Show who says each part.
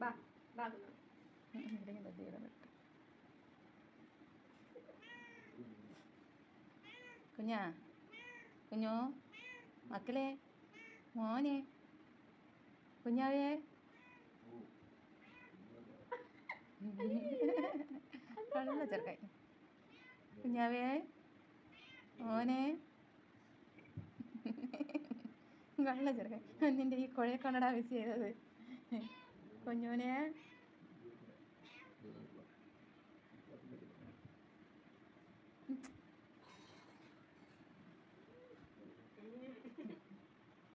Speaker 1: ബാ ബാ
Speaker 2: കുഞ്ഞാ കുഞ്ഞോ മക്കളെ മോനെ കുഞ്ഞാവേ. കള്ള ചെറുക്കായി കുഞ്ഞാവേ മോനെ. കള്ള ചെറുക്കായി നിന്റെ ഈ കുഴയെ കണ്ണടാ മിസ് ചെയ്തത്. 好牛嘞！